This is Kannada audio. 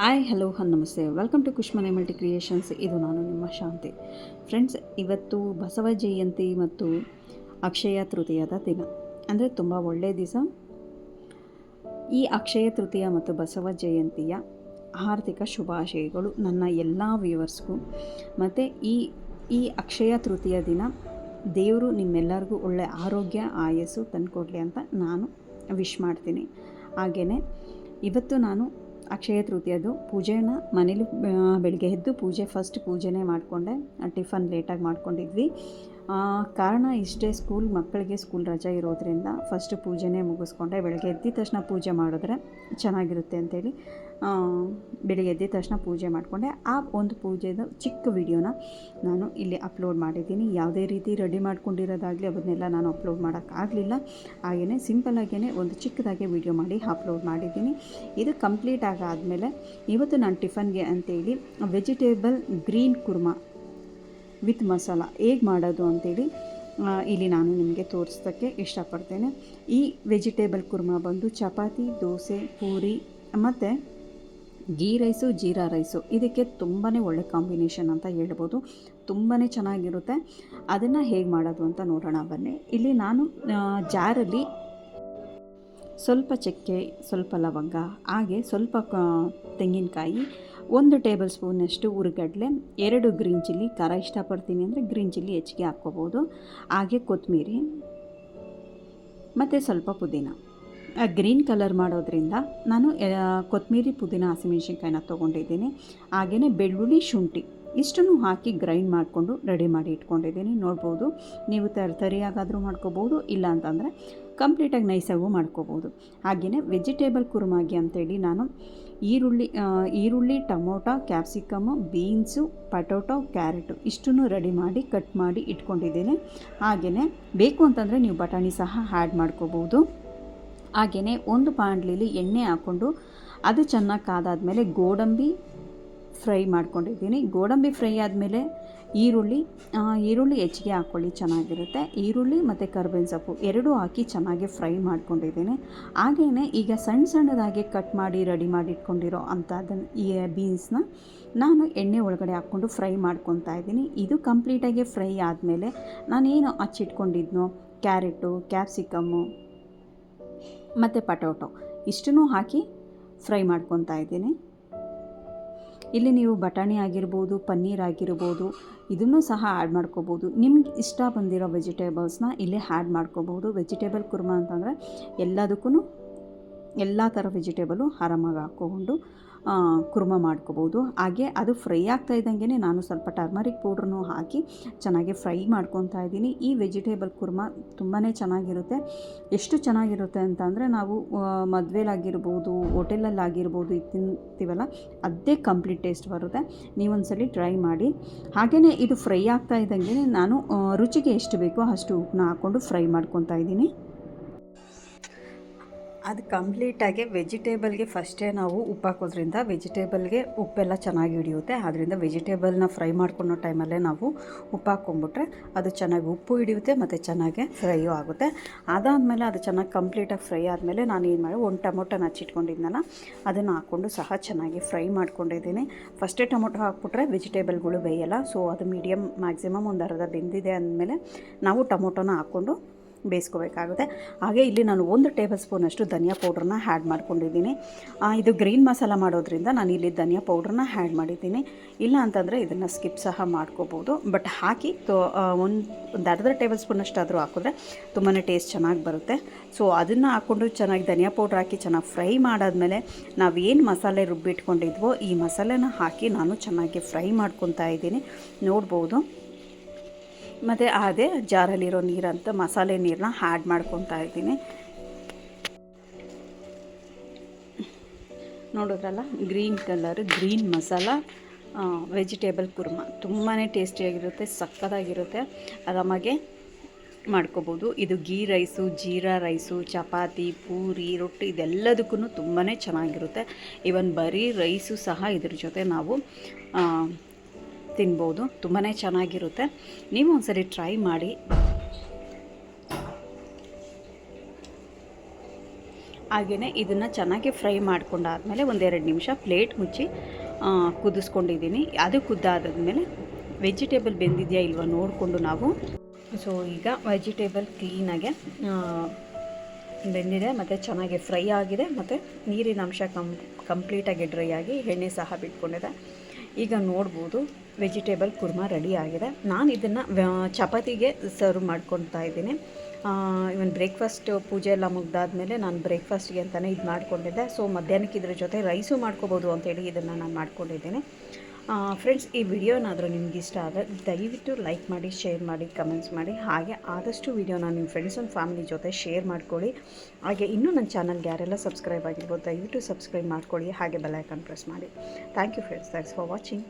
ಹಾಯ್ ಹಲೋ ನಮಸ್ತೆ. Welcome to Kushmane Multi Creations ಇದು ನಾನು ನಿಮ್ಮ ಶಾಂತಿ. ಫ್ರೆಂಡ್ಸ್ ಇವತ್ತು ಬಸವ ಜಯಂತಿ ಮತ್ತು ಅಕ್ಷಯ ತೃತೀಯದ ದಿನ. ಅಂದರೆ ತುಂಬ ಒಳ್ಳೆಯ ದಿವಸ. ಈ ಅಕ್ಷಯ ತೃತೀಯ ಮತ್ತು ಬಸವ ಜಯಂತಿಯ ಆರ್ಥಿಕ ಶುಭಾಶಯಗಳು ನನ್ನ ಎಲ್ಲ ವ್ಯೂವರ್ಸ್ಗೂ. ಮತ್ತು ಈ ಈ ಅಕ್ಷಯ ತೃತೀಯ ದಿನ ದೇವರು ನಿಮ್ಮೆಲ್ಲರಿಗೂ ಒಳ್ಳೆಯ ಆರೋಗ್ಯ, ಆಯಸ್ಸು ತಂದುಕೊಡ್ಲಿ ಅಂತ ನಾನು ವಿಶ್ ಮಾಡ್ತೀನಿ. ಹಾಗೆಯೇ ಇವತ್ತು ನಾನು ಅಕ್ಷಯ ತೃತೀಯದು ಪೂಜೆನ ಮನೇಲಿ ಬೆಳಗ್ಗೆ ಎದ್ದು ಪೂಜೆ ಫಸ್ಟ್ ಪೂಜೆನೇ ಮಾಡಿಕೊಂಡೆ. ಟಿಫನ್ ಲೇಟಾಗಿ ಮಾಡ್ಕೊಂಡಿದ್ವಿ. ಕಾರಣ ಇಷ್ಟೇ ಸ್ಕೂಲ್ ಮಕ್ಕಳಿಗೆ ಸ್ಕೂಲ್ ರಜೆ ಇರೋದ್ರಿಂದ ಫಸ್ಟ್ ಪೂಜೆನೇ ಮುಗಿಸ್ಕೊಂಡೆ. ಬೆಳಗ್ಗೆ ಎದ್ದ ತಕ್ಷಣ ಪೂಜೆ ಮಾಡಿದ್ರೆ ಚೆನ್ನಾಗಿರುತ್ತೆ ಅಂತೇಳಿ ಆ, ಬೆಳಿಗ್ಗೆ ಎದ್ದಿದ ತಕ್ಷಣ ಪೂಜೆ ಮಾಡಿಕೊಂಡೆ. ಆ ಒಂದು ಪೂಜೆದು ಚಿಕ್ಕ ವಿಡಿಯೋನ ನಾನು ಇಲ್ಲಿ ಅಪ್ಲೋಡ್ ಮಾಡಿದ್ದೀನಿ. ಯಾವುದೇ ರೀತಿ ರೆಡಿ ಮಾಡ್ಕೊಂಡಿರೋದಾಗಲಿ ಅದನ್ನೆಲ್ಲ ನಾನು ಅಪ್ಲೋಡ್ ಮಾಡೋಕ್ಕಾಗಲಿಲ್ಲ ಹಾಗೆಯೇ ಸಿಂಪಲ್ಲಾಗೇ ಒಂದು ಚಿಕ್ಕದಾಗಿ ವಿಡಿಯೋ ಮಾಡಿ ಅಪ್ಲೋಡ್ ಮಾಡಿದ್ದೀನಿ. ಇದು ಕಂಪ್ಲೀಟ್ ಆಗಾದಮೇಲೆ ಇವತ್ತು ನಾನು ಟಿಫನ್ಗೆ ಅಂತೇಳಿ vegetable green kurma with masala ಹೇಗೆ ಮಾಡೋದು ಅಂತೇಳಿ ಆ, ಇಲ್ಲಿ ನಾನು ನಿಮಗೆ ತೋರಿಸೋಕ್ಕೆ ಇಷ್ಟಪಡ್ತೇನೆ. ಈ ವೆಜಿಟೇಬಲ್ ಕುರ್ಮಾ ಬಂದು ಚಪಾತಿ ದೋಸೆ ಪೂರಿ ಮತ್ತು ಗೀ ರೈಸು ಜೀರಾ ರೈಸು ಇದಕ್ಕೆ ತುಂಬಾ ಒಳ್ಳೆ ಕಾಂಬಿನೇಷನ್ ಅಂತ ಹೇಳ್ಬೋದು. ತುಂಬಾ ಚೆನ್ನಾಗಿರುತ್ತೆ. ಅದನ್ನು ಹೇಗೆ ಮಾಡೋದು ಅಂತ ನೋಡೋಣ ಬನ್ನಿ. ಇಲ್ಲಿ ನಾನು ಜಾರಲ್ಲಿ ಸ್ವಲ್ಪ ಚಕ್ಕೆ ಸ್ವಲ್ಪ ಲವಂಗ ಹಾಗೆ ಸ್ವಲ್ಪ ತೆಂಗಿನಕಾಯಿ ಒಂದು ಟೇಬಲ್ ಸ್ಪೂನಷ್ಟು ಉರುಗಡ್ಲೆ, ಎರಡು ಗ್ರೀನ್ ಚಿಲ್ಲಿ, ಖಾರ ಇಷ್ಟಪಡ್ತೀನಿ ಅಂದರೆ ಗ್ರೀನ್ ಚಿಲ್ಲಿ ಹೆಚ್ಚಿಗೆ ಹಾಕ್ಕೋಬೋದು. ಹಾಗೆ ಕೊತ್ತಂಬರಿ ಮತ್ತು ಸ್ವಲ್ಪ ಪುದೀನ. ಗ್ರೀನ್ ಕಲರ್ ಮಾಡೋದ್ರಿಂದ ನಾನು ಕೊತ್ತಂಬರಿ ಪುದೀನ, ಹಸಿಮೆಣ್ಸಿನ್ಕಾಯಿನ ತೊಗೊಂಡಿದ್ದೀನಿ. ಹಾಗೆಯೇ ಬೆಳ್ಳುಳ್ಳಿ, ಶುಂಠಿ, ಇಷ್ಟನ್ನು ಹಾಕಿ ಗ್ರೈಂಡ್ ಮಾಡಿಕೊಂಡು ರೆಡಿ ಮಾಡಿ ಇಟ್ಕೊಂಡಿದ್ದೀನಿ. ನೋಡ್ಬೋದು, ನೀವು ತರ್, ತರಿಯಾಗಾದರೂ ಮಾಡ್ಕೋಬೋದು ಇಲ್ಲ ಅಂತಂದರೆ ಕಂಪ್ಲೀಟಾಗಿ ನೈಸಾಗೂ ಮಾಡ್ಕೋಬೋದು. ಹಾಗೆಯೇ ವೆಜಿಟೇಬಲ್ ಕುರ್ಮಾಗಿ ಅಂತೇಳಿ ನಾನು ಈರುಳ್ಳಿ ಈರುಳ್ಳಿ, tomato, capsicum, beans, potato, carrot ಇಷ್ಟನ್ನು ರೆಡಿ ಮಾಡಿ, ಕಟ್ ಮಾಡಿ ಇಟ್ಕೊಂಡಿದ್ದೀನಿ. ಹಾಗೆಯೇ ಬೇಕು ಅಂತಂದರೆ ನೀವು ಬಟಾಣಿ ಸಹ ಆ್ಯಡ್ ಮಾಡ್ಕೋಬೋದು. ಹಾಗೆಯೇ ಒಂದು ಪಾಂಡ್ಲಿಲಿ ಎಣ್ಣೆ ಹಾಕ್ಕೊಂಡು ಅದು ಚೆನ್ನಾಗಿ ಕಾದಾದಮೇಲೆ ಗೋಡಂಬಿ ಫ್ರೈ ಮಾಡ್ಕೊಂಡಿದ್ದೀನಿ. ಗೋಡಂಬಿ ಫ್ರೈ ಆದಮೇಲೆ ಈರುಳ್ಳಿ ಈರುಳ್ಳಿ ಹೆಚ್ಚಿಗೆ ಹಾಕ್ಕೊಳ್ಳಿ, ಚೆನ್ನಾಗಿರುತ್ತೆ. ಈರುಳ್ಳಿ ಮತ್ತು ಕರ್ಬೇವಿನ ಸೊಪ್ಪು ಎರಡೂ ಹಾಕಿ ಚೆನ್ನಾಗಿ ಫ್ರೈ ಮಾಡ್ಕೊಂಡಿದ್ದೀನಿ. ಹಾಗೆಯೇ ಈಗ ಸಣ್ಣ ಸಣ್ಣದಾಗಿ ಕಟ್ ಮಾಡಿ, ರೆಡಿ ಮಾಡಿ ಇಟ್ಕೊಂಡಿರೋ ಅಂಥದ್ದನ್ನು ಈ ಬೀನ್ಸ್ನ ನಾನು ಎಣ್ಣೆ ಒಳಗಡೆ ಹಾಕ್ಕೊಂಡು ಫ್ರೈ ಮಾಡ್ಕೊತಾ ಇದ್ದೀನಿ. ಇದು ಕಂಪ್ಲೀಟಾಗಿ ಫ್ರೈ ಆದಮೇಲೆ ನಾನೇನು ಹಚ್ಚಿಟ್ಕೊಂಡಿದ್ನೋ, ಕ್ಯಾರೆಟು, ಕ್ಯಾಪ್ಸಿಕಮ್ಮು, ಮತ್ತು ಪಟೋಟೊ, ಇಷ್ಟನ್ನೂ ಹಾಕಿ ಫ್ರೈ ಮಾಡ್ಕೊತಾ ಇದ್ದೀನಿ. ಇಲ್ಲಿ ನೀವು ಬಟಾಣಿ ಆಗಿರ್ಬೋದು, ಪನ್ನೀರ್ ಆಗಿರ್ಬೋದು, ಇದನ್ನು ಸಹ ಆ್ಯಡ್ ಮಾಡ್ಕೋಬೋದು. ನಿಮ್ಗೆ ಇಷ್ಟ ಬಂದಿರೋ ವೆಜಿಟೇಬಲ್ಸ್ನ ಇಲ್ಲಿ ಆ್ಯಡ್ ಮಾಡ್ಕೋಬೋದು. ವೆಜಿಟೇಬಲ್ ಕುರ್ಮಾ ಅಂತಂದರೆ ಎಲ್ಲದಕ್ಕೂ ಎಲ್ಲ ಥರ ವೆಜಿಟೇಬಲು ಆರಾಮಾಗಿ ಹಾಕ್ಕೊಂಡು ಕುರ್ಮಾ ಮಾಡ್ಕೋಬೋದು. ಹಾಗೆ ಅದು ಫ್ರೈ ಆಗ್ತಾ ಇದ್ದಂಗೆ ನಾನು ಸ್ವಲ್ಪ ಟರ್ಮರಿಕ್ ಪೌಡ್ರನ್ನು ಹಾಕಿ ಚೆನ್ನಾಗಿ ಫ್ರೈ ಮಾಡ್ಕೊತಾ ಇದ್ದೀನಿ. ಈ ವೆಜಿಟೇಬಲ್ ಕುರ್ಮ ತುಂಬಾ ಚೆನ್ನಾಗಿರುತ್ತೆ. ಎಷ್ಟು ಚೆನ್ನಾಗಿರುತ್ತೆ ಅಂತ ಅಂದರೆ ನಾವು ಮದುವೆಲಾಗಿರ್ಬೋದು, ಹೋಟೆಲಲ್ಲಾಗಿರ್ಬೋದು ಇದು ತಿಂತೀವಲ್ಲ, ಅದೇ ಕಂಪ್ಲೀಟ್ ಟೇಸ್ಟ್ ಬರುತ್ತೆ. ನೀವೊಂದ್ಸಲಿ ಟ್ರೈ ಮಾಡಿ. ಹಾಗೆಯೇ ಇದು ಫ್ರೈ ಆಗ್ತಾ ಇದ್ದಂಗೆ ನಾನು ರುಚಿಗೆ ಎಷ್ಟು ಬೇಕೋ ಅಷ್ಟು ಉಪ್ಪನ್ನ ಹಾಕ್ಕೊಂಡು ಫ್ರೈ ಮಾಡ್ಕೊತಾ ಇದ್ದೀನಿ. ಅದು ಕಂಪ್ಲೀಟಾಗಿ ವೆಜಿಟೇಬಲ್ಗೆ ಫಸ್ಟೇ ನಾವು ಉಪ್ಪು ಹಾಕೋದ್ರಿಂದ ವೆಜಿಟೇಬಲ್ಗೆ ಉಪ್ಪೆಲ್ಲ ಚೆನ್ನಾಗಿ ಹಿಡಿಯುತ್ತೆ. ಆದ್ದರಿಂದ ವೆಜಿಟೇಬಲ್ನ ಫ್ರೈ ಮಾಡ್ಕೊಳೋ ಟೈಮಲ್ಲೇ ನಾವು ಉಪ್ಪು ಹಾಕ್ಕೊಂಬಿಟ್ರೆ ಅದು ಚೆನ್ನಾಗಿ ಉಪ್ಪು ಹಿಡಿಯುತ್ತೆ ಮತ್ತು ಚೆನ್ನಾಗಿ ಫ್ರೈಯೂ ಆಗುತ್ತೆ. ಅದಾದಮೇಲೆ ಅದು ಚೆನ್ನಾಗಿ ಕಂಪ್ಲೀಟಾಗಿ ಫ್ರೈ ಆದಮೇಲೆ ನಾನು ಏನು ಮಾಡಿ ಒಂದು ಟೊಮೊಟೊನ ಹಚ್ಚಿಟ್ಕೊಂಡಿದ್ನಲ್ಲ ಅದನ್ನು ಹಾಕ್ಕೊಂಡು ಸಹ ಚೆನ್ನಾಗಿ ಫ್ರೈ ಮಾಡ್ಕೊಂಡಿದ್ದೀನಿ. ಫಸ್ಟೇ ಟೊಮೊಟೊ ಹಾಕ್ಬಿಟ್ರೆ ವೆಜಿಟೇಬಲ್ಗಳು ಬೇಯಲ್ಲ, ಸೊ ಅದು ಮೀಡಿಯಮ್ ಮ್ಯಾಕ್ಸಿಮಮ್ ಒಂದು ಅರ್ಧ ಬೆಂದಿದೆ ಅಂದಮೇಲೆ ನಾವು ಟೊಮೊಟೊನ ಹಾಕ್ಕೊಂಡು ಬೇಯಿಸ್ಕೋಬೇಕಾಗುತ್ತೆ. ಹಾಗೆ ಇಲ್ಲಿ ನಾನು ಒಂದು ಟೇಬಲ್ ಸ್ಪೂನಷ್ಟು ಧನಿಯಾ ಪೌಡ್ರನ್ನ ಹ್ಯಾಡ್ ಮಾಡ್ಕೊಂಡಿದ್ದೀನಿ. ಇದು ಗ್ರೀನ್ ಮಸಾಲ ಮಾಡೋದ್ರಿಂದ ನಾನು ಇಲ್ಲಿ ಧನಿಯಾ ಪೌಡ್ರನ್ನ ಹ್ಯಾಡ್ ಮಾಡಿದ್ದೀನಿ. ಇಲ್ಲ ಅಂತಂದರೆ ಇದನ್ನು ಸ್ಕಿಪ್ ಸಹ ಮಾಡ್ಕೋಬೋದು. ಬಟ್ ಹಾಕಿ ತೋ ಒಂದು ಒಂದು ಅರ್ಧ ಟೇಬಲ್ ಸ್ಪೂನಷ್ಟಾದರೂ ಹಾಕಿದ್ರೆ ತುಂಬಾ ಟೇಸ್ಟ್ ಚೆನ್ನಾಗಿ ಬರುತ್ತೆ. ಸೊ, ಅದನ್ನು ಹಾಕ್ಕೊಂಡು ಚೆನ್ನಾಗಿ ಧನಿಯಾ ಪೌಡ್ರ್ ಹಾಕಿ ಚೆನ್ನಾಗಿ ಫ್ರೈ ಮಾಡಾದಮೇಲೆ ನಾವೇನು ಮಸಾಲೆ ರುಬ್ಬಿಟ್ಕೊಂಡಿದ್ವೋ ಈ ಮಸಾಲೆನ ಹಾಕಿ ನಾನು ಚೆನ್ನಾಗಿ ಫ್ರೈ ಮಾಡ್ಕೊತಾ ಇದ್ದೀನಿ. ನೋಡ್ಬೋದು. ಮತ್ತು ಅದೇ ಜಾರಲ್ಲಿರೋ ನೀರಂತ ಮಸಾಲೆ ನೀರನ್ನ ಆ್ಯಡ್ ಮಾಡ್ಕೊತಾ ಇದ್ದೀನಿ. ನೋಡಿದ್ರಲ್ಲ green colour green masala vegetable kurma ತುಂಬಾ ಟೇಸ್ಟಿಯಾಗಿರುತ್ತೆ ಸಕ್ಕತ್ತಾಗಿರುತ್ತೆ. ಆರಾಮಾಗೆ ಮಾಡ್ಕೋಬೋದು. ಇದು ghee rice jeera rice chapati, puri, ರೊಟ್ಟಿ ಇದೆಲ್ಲದಕ್ಕೂ ತುಂಬಾ ಚೆನ್ನಾಗಿರುತ್ತೆ. ಇವನ್ ಬರೀ ರೈಸು ಸಹ ಇದ್ರ ಜೊತೆ ನಾವು ತಿನ್ಬೋದು. ತುಂಬಾ ಚೆನ್ನಾಗಿರುತ್ತೆ. ನೀವು ಒಂದ್ಸರಿ ಟ್ರೈ ಮಾಡಿ. ಹಾಗೆಯೇ ಇದನ್ನು ಚೆನ್ನಾಗಿ ಫ್ರೈ ಮಾಡ್ಕೊಂಡಾದ್ಮೇಲೆ ಒಂದೆರಡು ನಿಮಿಷ ಪ್ಲೇಟ್ ಮುಚ್ಚಿ ಕುದಿಸ್ಕೊಂಡಿದ್ದೀನಿ. ಅದು ಕುದ್ದಾದ್ಮೇಲೆ ವೆಜಿಟೇಬಲ್ ಬೆಂದಿದೆಯಾ ಇಲ್ವಾ ನೋಡಿಕೊಂಡು ನಾವು. ಸೊ, ಈಗ ವೆಜಿಟೇಬಲ್ ಕ್ಲೀನಾಗೆ ಬೆಂದಿದೆ. ಮತ್ತು ಚೆನ್ನಾಗಿ ಫ್ರೈ ಆಗಿದೆ. ಮತ್ತು ನೀರಿನ ಅಂಶ ಕಂ, ಕಂಪ್ಲೀಟಾಗಿ ಡ್ರೈ ಆಗಿ ಎಣ್ಣೆ ಸಹ ಬಿಟ್ಕೊಂಡಿದೆ. ಈಗ ನೋಡ್ಬೋದು ವೆಜಿಟೇಬಲ್ ಕುರ್ಮಾ ರೆಡಿ ಆಗಿದೆ. ನಾನು ಇದನ್ನು ಚಪಾತಿಗೆ ಸರ್ವ್ ಮಾಡ್ಕೊತಾ ಇದ್ದೀನಿ. ಇವನ್ ಬ್ರೇಕ್ಫಾಸ್ಟ್ ಪೂಜೆ ಎಲ್ಲ ಮುಗ್ದಾದ್ಮೇಲೆ ನಾನು ಬ್ರೇಕ್ಫಾಸ್ಟ್ಗೆ ಅಂತಲೇ ಇದು ಮಾಡ್ಕೊಂಡಿದ್ದೆ. ಸೊ ಮಧ್ಯಾಹ್ನಕ್ಕೆ ಇದ್ರ ಜೊತೆ ರೈಸು ಮಾಡ್ಕೋಬೋದು ಅಂತೇಳಿ ಇದನ್ನು ನಾನು ಮಾಡ್ಕೊಂಡಿದ್ದೀನಿ. ಫ್ರೆಂಡ್ಸ್ ಈ ವಿಡಿಯೋನಾದರೂ ನಿಮ್ಗೆ ಇಷ್ಟ ಆದರೆ ದಯವಿಟ್ಟು ಲೈಕ್ ಮಾಡಿ ಶೇರ್ ಮಾಡಿ ಕಮೆಂಟ್ಸ್ ಮಾಡಿ. ಹಾಗೆ ಆದಷ್ಟು ವಿಡಿಯೋನ ನಿಮ್ಮ ಫ್ರೆಂಡ್ಸ್ ಆ್ಯಂಡ್ ಫ್ಯಾಮಿಲಿ ಜೊತೆ ಶೇರ್ ಮಾಡ್ಕೊಳ್ಳಿ. ಹಾಗೆ ಇನ್ನೂ ನನ್ನ ಚಾನಲ್ಗೆ ಯಾರೆಲ್ಲ ಸಬ್ಸ್ಕ್ರೈಬ್ ಆಗಿರ್ಬೋದು ದಯವಿಟ್ಟು ಸಬ್ಸ್ಕ್ರೈಬ್ ಮಾಡ್ಕೊಳ್ಳಿ. ಹಾಗೆ ಬೆಲ್ ಐಕಾನ್ ಪ್ರೆಸ್ ಮಾಡಿ. Thank you friends thanks for watching